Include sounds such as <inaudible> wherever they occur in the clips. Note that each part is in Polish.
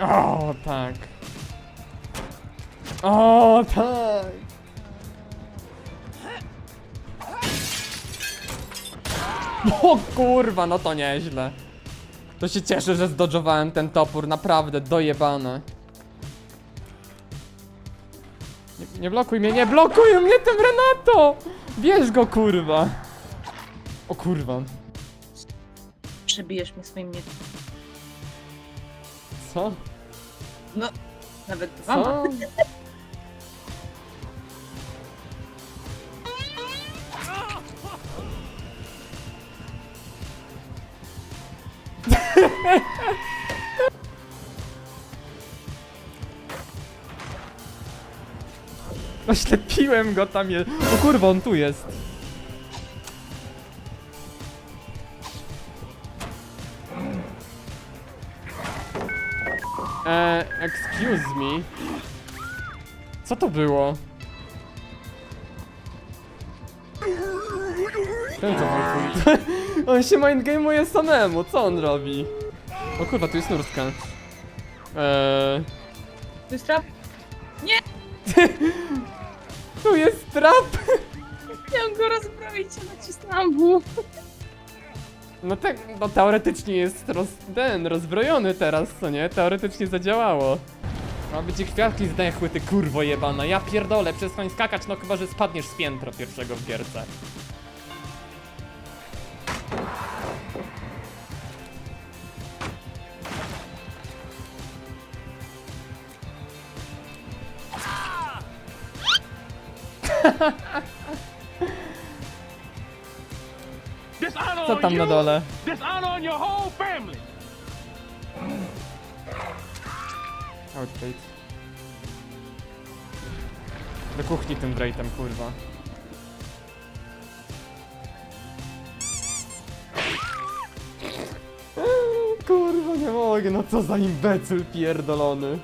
O, tak. O, tak. O kurwa, no to nieźle. To się cieszę, że zdodżowałem ten topór, naprawdę dojebane. Nie, nie blokuj mnie, nie blokuj mnie tym Renato! Bierz go, kurwa. O kurwa. Przebijesz mnie swoim mieczem. Co? No, nawet dwoma. Co? Oślepiłem go tam jest. O kurwa, on tu jest. Eee, excuse me. Co to było? Ten co wokół. <laughs> On się mindgame'uje samemu, co on robi? O kurwa, tu jest nurska. Eee, <laughs> Tu jest trap? tu jest trap! Chciałam go rozbroić, a nacisnęłam W. No tak, no teoretycznie jest roz, ten, rozbrojony teraz, co nie? Teoretycznie zadziałało. Ma być i kwiatki z dechły, ty kurwo jebana. Ja pierdolę, przestań skakać, no chyba, że spadniesz z piętra pierwszego w gierce. <laughs> Co tam na dole? Dishonor on your whole family. Outfit. Do kuchni tym Draytem, kurwa. Kurwa, nie mogę, no co za imbecyl pierdolony.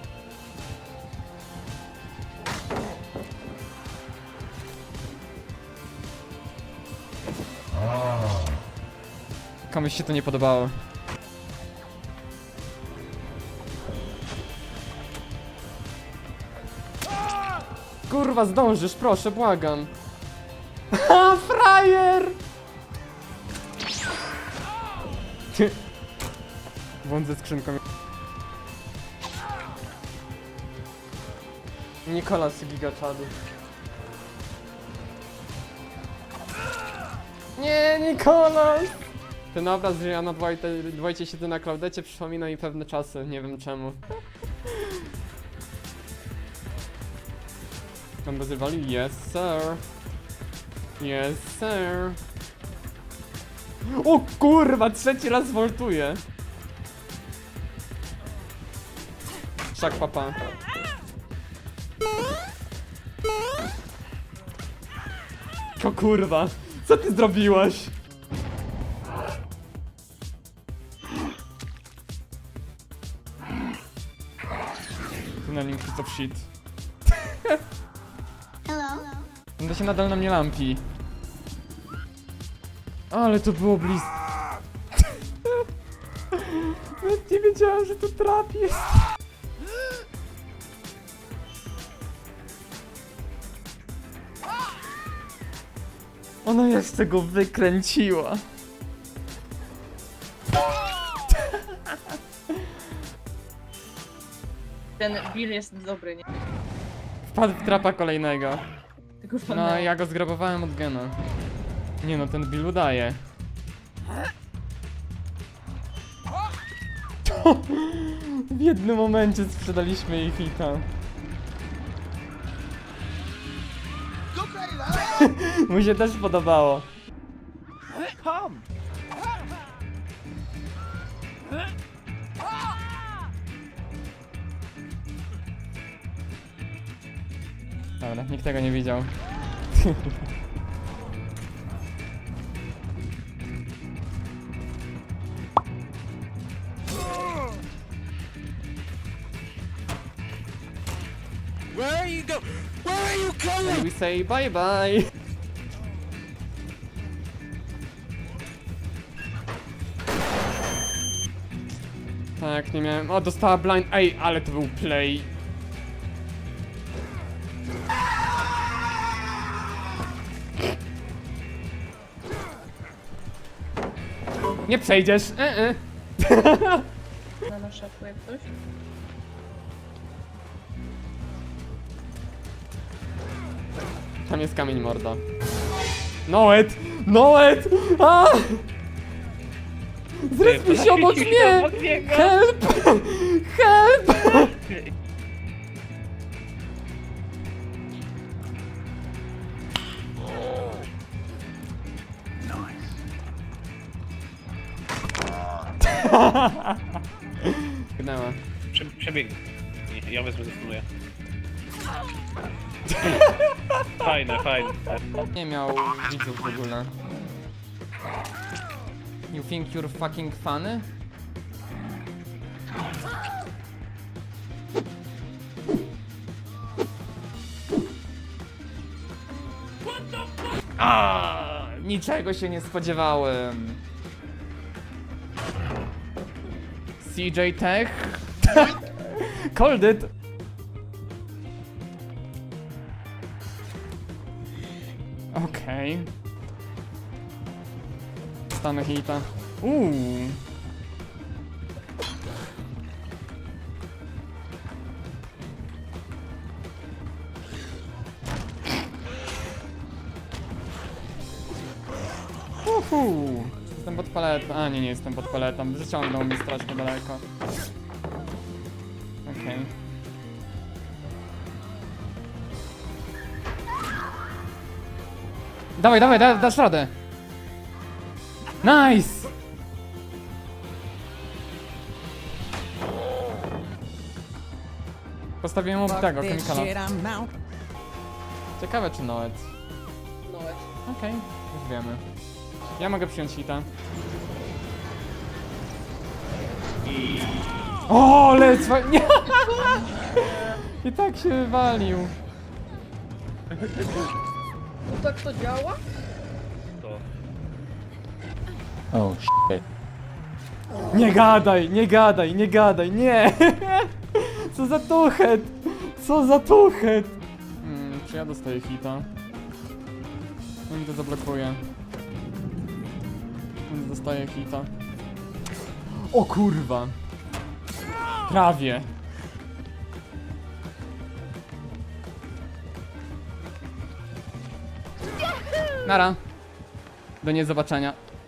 Komuś się to nie podobało. Kurwa, zdążysz, proszę, błagam. <laughs> Ha, frajer! <laughs> Błąd ze skrzynką. Nikolas Gigaczadu. Nie, Nikolas! Ten obraz, że ja na Dwightie, Dwightie siedzę na Klaudecie przypomina mi pewne czasy, nie wiem czemu. Tam bez? Yes, sir. Yes, sir. O kurwa, trzeci raz woltuje. Szak papa. O kurwa, co ty zrobiłaś? Tunneling piece of shit. To się nadal na mnie lampi. Ale to było blisko. <laughs> Nawet nie wiedziałem, że to trap jest. Ona jeszcze go wykręciła. Ten Bill jest dobry, nie? Wpadł w trapa kolejnego. Tylko No, ja go zgrabowałem od gena. Nie no, ten Bill udaje. <laughs> W jednym momencie sprzedaliśmy jej hita. <laughs> Mu się też podobało. Dobra, nikt tego nie widział. Where are you go? Where are you going? We say bye bye. Tak, nie miałem. O, dostała blind. Ej, ale to był play. Nie przejdziesz. E -e. Na na szafu jak coś. Tam jest kamień morda. Noet! Noet! A! Zryzmy się obok <laughs> mnie! Help! Help! Gnęła. Prze przebieg. Nie, ja wezmę zastanuję. Fajne, fajne. Nie miał widzów w ogóle. You think you're fucking funny? A, niczego się nie spodziewałem. CJ Tech? <laughs> Called it! Okej. Stanę hita. Uuu. Uhu. Jestem pod paletą. A nie, nie jestem pod paletą. Wyciągnął mi strasznie daleko. Okej. Dawaj, dawaj, da, dasz radę. Nice! Postawiłem mu tego, chemikala. Ciekawe czy Noet. Noet. Okej, już wiemy. Ja mogę przyjąć hita. O, lecwa... <laughs> Nie! I tak się wywalił. No tak to działa? To. Nie gadaj, nie gadaj, nie gadaj, nie! <laughs> Co za tuchet! Co za tuchet! Hmm, czy ja dostaję hita? No mi to zablokuje. Nie dostaję hita. O kurwa! Prawie. Nara. Do niezobaczenia.